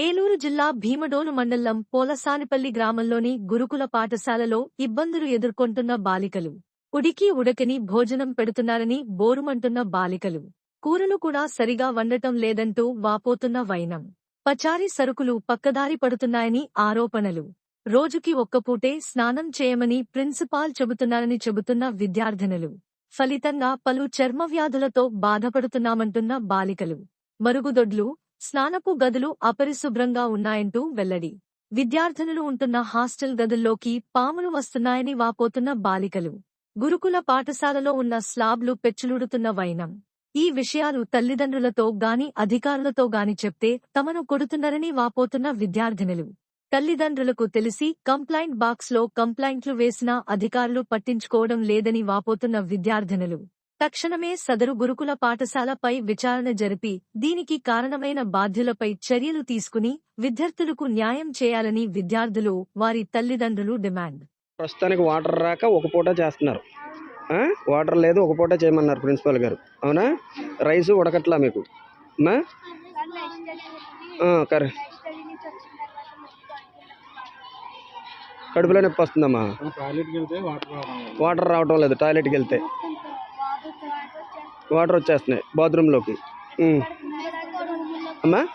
ఏలూరు జిల్లా భీమడోలు మండలం పోలసానిపల్లి గ్రామంలోని గురుకుల పాఠశాలలో ఇబ్బందులు ఎదుర్కొంటున్న బాలికలు. ఉడికి ఉడకని భోజనం పెడుతున్నారని బోరుమంటున్న బాలికలు. కూరలు కూడా సరిగా వండటం లేదంటూ వాపోతున్న వైనం. పచారీ సరుకులు పక్కదారి పడుతున్నాయని ఆరోపణలు. రోజుకి ఒక్కపూటే స్నానం చేయమని ప్రిన్సిపాల్ చెబుతున్నారని చెబుతున్న విద్యార్థినులు. ఫలితంగా పలు చర్మ వ్యాధులతో బాధపడుతున్నామంటున్న బాలికలు. మరుగుదొడ్లు స్నానపు గదులు అపరిశుభ్రంగా ఉన్నాయంటూ వెల్లడి. విద్యార్థినులు ఉంటున్న హాస్టల్ గదుల్లోకి పాములు వస్తున్నాయని వాపోతున్న బాలికలు. గురుకుల పాఠశాలలో ఉన్న స్లాబ్లు పెచ్చులుడుతున్న వైనం. ఈ విషయాలు తల్లిదండ్రులతో గాని అధికారులతో గాని చెప్తే తమను కొడుతున్నారని వాపోతున్న విద్యార్థినులు. తల్లిదండ్రులకు తెలిసి కంప్లైంట్ బాక్స్లో కంప్లైంట్లు వేసినా అధికారులు పట్టించుకోవడం లేదని వాపోతున్న విద్యార్థినులు. తక్షణమే సదరు గురుకుల పాఠశాలపై విచారణ జరిపి దీనికి కారణమైన బాధ్యులపై చర్యలు తీసుకుని విద్యార్థులకు న్యాయం చేయాలని విద్యార్థులు వారి తల్లిదండ్రులు డిమాండ్. ప్రస్తుతానికి వాటర్ రాక ఒక పూట చేస్తున్నారు. ఆ? వాటర్ లేదు ఒక పూట చేయమన్నారు ప్రిన్సిపాల్ గారు. అవునా? రైస్ ఉడకట్లా మీకు. కడుపులో నొప్పి వస్తుందమ్మా. టాయిలెట్కి వెళ్తే వాటర్ రావడం లేదు. వాటర్ రావటం లేదు టాయిలెట్కి వెళ్తే. వాటర్ వచ్చేస్తున్నాయి బాత్రూంలోకి. అమ్మా?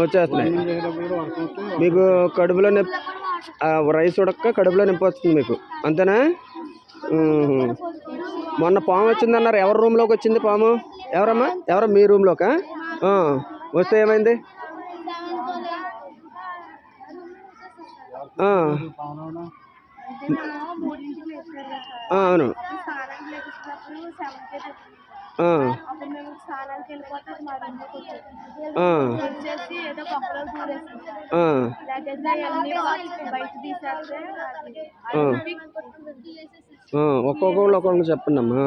వచ్చేస్తున్నాయి. మీకు కడుపులో నొప్పి రైస్ ఉడక్క కడుపులో నొప్పి వస్తుంది మీకు. అంతేనా? మొన్న పాము వచ్చిందన్నారు. ఎవరి రూమ్లోకి వచ్చింది పాము? ఎవరమ్మా? ఎవరు? మీ రూమ్లోకా? వస్తే ఏమైంది? ఆ, అవును. ఒక్కొక్కళ్ళు ఒక్కొక్కరు చెప్పండి అమ్మా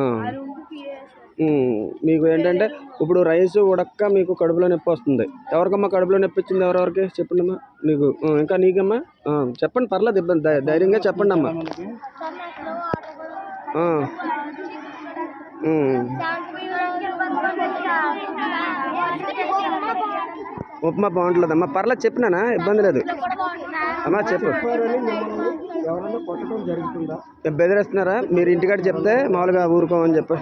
మీకు ఏంటంటే ఇప్పుడు రైస్ ఉడక్క మీకు కడుపులో నొప్పి వస్తుంది. ఎవరికమ్మా కడుపులో నొప్పి వచ్చింది? ఎవరెవరికి? చెప్పండి అమ్మా. నీకు ఇంకా నీకమ్మా? చెప్పండి పర్లేదు ఇబ్బంది ధైర్యంగా చెప్పండి అమ్మా. ఉప్మా బాగుంటుందమ్మా పర్లేదు చెప్పినానా? ఇబ్బంది లేదు. అమ్మా చెప్పు. కొట్టడం జరుగుతుందా? బెదిరిస్తున్నారా మీరు ఇంటికాడ చెప్తే మామూలుగా ఊరుకోమని చెప్పి.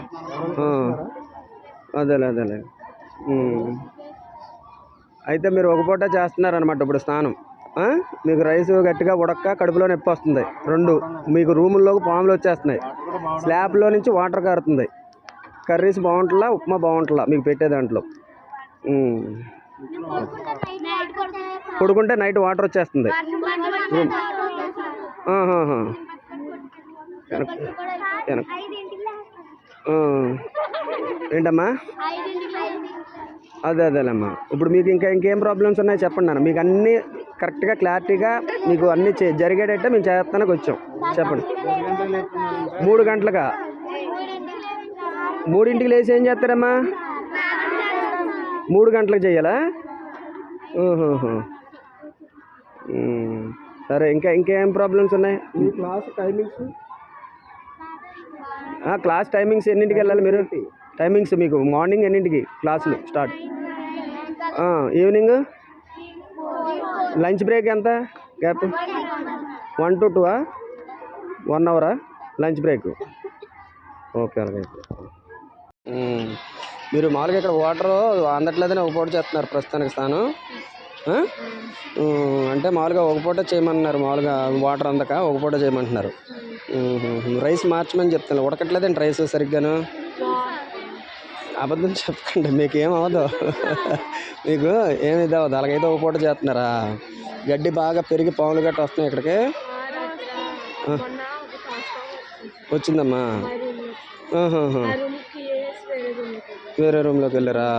అదేలే అదేలే. అయితే మీరు ఒక పూట చేస్తున్నారనమాట ఇప్పుడు స్నానం. ఆ? మీకు రైస్ గట్టిగా ఉడక్క కడుపులో నొప్పి వస్తుంది. రెండు మీకు రూముల్లోకి పాములు వచ్చేస్తున్నాయి. స్లాబ్లో నుంచి వాటర్ కారుతుంది. కర్రీస్ బాగుంటుందా ఉప్మా బాగుంటుందా మీకు పెట్టే దాంట్లో. పడుకుంటే నైట్ వాటర్ వచ్చేస్తుంది. రూమ్. ఏంటమ్మా? అదే అదేలేమ్మా. ఇప్పుడు మీకు ఇంకా ఇంకేం ప్రాబ్లమ్స్ ఉన్నాయి చెప్పండి నాన్న. మీకు అన్నీ కరెక్ట్గా క్లారిటీగా మీకు అన్నీ చే జరిగేటట్టే మేము చేస్తానికి వచ్చాం. చెప్పండి. మూడు గంటలుగా? మూడింటికి లేచి ఏం చేస్తారమ్మా? మూడు గంటలకు చేయాలా? ఊహుహు. సరే ఇంకా ఇంకేం ప్రాబ్లమ్స్ ఉన్నాయి? మీ క్లాస్ టైమింగ్స్ క్లాస్ టైమింగ్స్ ఎన్నింటికి వెళ్ళాలి మీరు? టైమింగ్స్ మీకు మార్నింగ్ ఎన్నింటికి క్లాసులు స్టార్ట్ ఈవినింగ్ లంచ్ బ్రేక్ ఎంత? Gap one to two one అవరా లంచ్ బ్రేక్ ఓకే అలాగైతే ఉమ్. మీరు మామూలుగా ఇక్కడ వాటర్ అందట్లేదని ఒక పూట చేస్తున్నారు ప్రస్తుతానికి? ఉమ్, అంటే మామూలుగా ఒక పూట చేయమన్నారు మామూలుగా వాటర్ అందక ఒక పూట చేయమంటున్నారు. రైస్ మార్చమని చెప్తాను ఉడకట్లేదండి రైస్ సరిగ్గాను. అబద్ధం చెప్పకండి మీకు ఏం అవ్వదు. మీకు ఏమి ఇది అవ్వదు. అలాగైతే ఒక పూట చేస్తున్నారా? గడ్డి బాగా పెరిగి పాములు గట్ట వస్తున్నాయి ఇక్కడికి. వచ్చిందమ్మా. వేరే రూమ్లోకి వెళ్ళారా.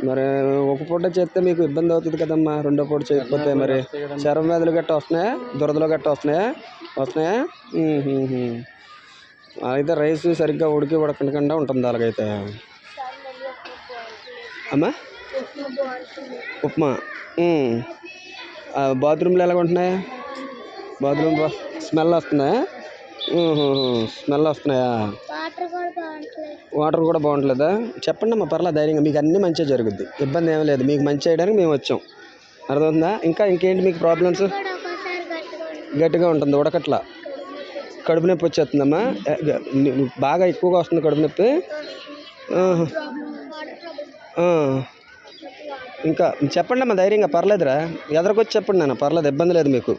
మరి ఒక పూట చేస్తే మీకు ఇబ్బంది అవుతుంది కదమ్మా? రెండో పూట చేయకపోతే మరి చర్మ వ్యాధులు గట్ట వస్తున్నాయా? దురదలు గట్ట వస్తున్నాయా? వస్తున్నాయా. అయితే రైస్ సరిగ్గా ఉడికి ఉడకకుండా ఉంటుంది అలాగైతే. అమ్మా? ఉప్మా. బాత్రూమ్లు ఎలా ఉంటున్నాయి బాత్రూమ్ స్మెల్ వస్తున్నాయా స్మెల్ వస్తున్నాయా? వాటర్ కూడా బాగుంటలేదు. చెప్పండి అమ్మా పర్లేదు ధైర్యంగా మీకు అన్నీ మంచిగా జరుగుద్ది. ఇబ్బంది ఏమీ లేదు. మీకు మంచి చేయడానికి మేము వచ్చాం. అర్థమవుతుందా? ఇంకా ఇంకేంటి మీకు ప్రాబ్లమ్స్ గట్టిగా ఉంటుంది. ఉడకట్లా. కడుపు నొప్పి వచ్చేస్తుందమ్మా. బాగా ఎక్కువగా వస్తుంది కడుపు నొప్పి. ఇంకా చెప్పండి అమ్మా ధైర్యంగా పర్లేదురా. ఎదరికొచ్చి చెప్పండి నాన్న పర్లేదు ఇబ్బంది లేదు మీకు.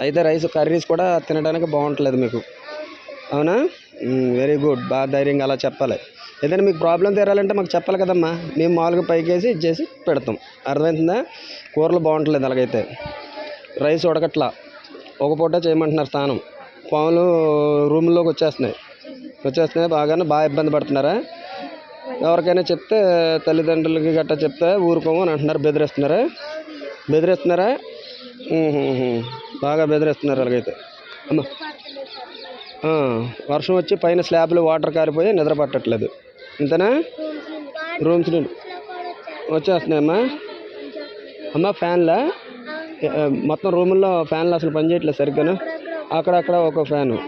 అయితే రైస్ కర్రీస్ కూడా తినడానికి బాగుంటలేదు మీకు. అవునా? వెరీ గుడ్ బాగా ధైర్యంగా అలా చెప్పాలి. ఏదైనా మీకు ప్రాబ్లం తీరాలంటే మాకు చెప్పాలి కదమ్మా. మేము మామూలుగా పైకేసి ఇచ్చేసి పెడతాం. అర్థమవుతుందా కూరలు బాగుంటలేదు అలాగైతే. రైస్ ఉడకట్లా. ఒక పూట చేయమంటున్నారు స్నానం. పాములు రూమ్లోకి వచ్చేస్తున్నాయి. వచ్చేస్తున్నాయి బాగానే బాగా ఇబ్బంది పడుతున్నారా? ఎవరికైనా చెప్తే తల్లిదండ్రులకి గట్టా చెప్తే ఊరుకోము అని అంటున్నారు. బెదిరిస్తున్నారా? బెదిరిస్తున్నారా? బాగా బెదిరిస్తున్నారు అలాగైతే. అమ్మ. వర్షం వచ్చి పైన స్లాబ్లు వాటర్ కారిపోయి నిద్ర పట్టట్లేదు. ఇంతనా? రూమ్స్ నుండి వచ్చేస్తున్నాయమ్మా. అమ్మ ఫ్యాన్లా? మొత్తం రూముల్లో ఫ్యాన్లు అసలు పనిచేయట్లేదు సరిగ్గాను. అక్కడక్కడ ఒక ఫ్యాను.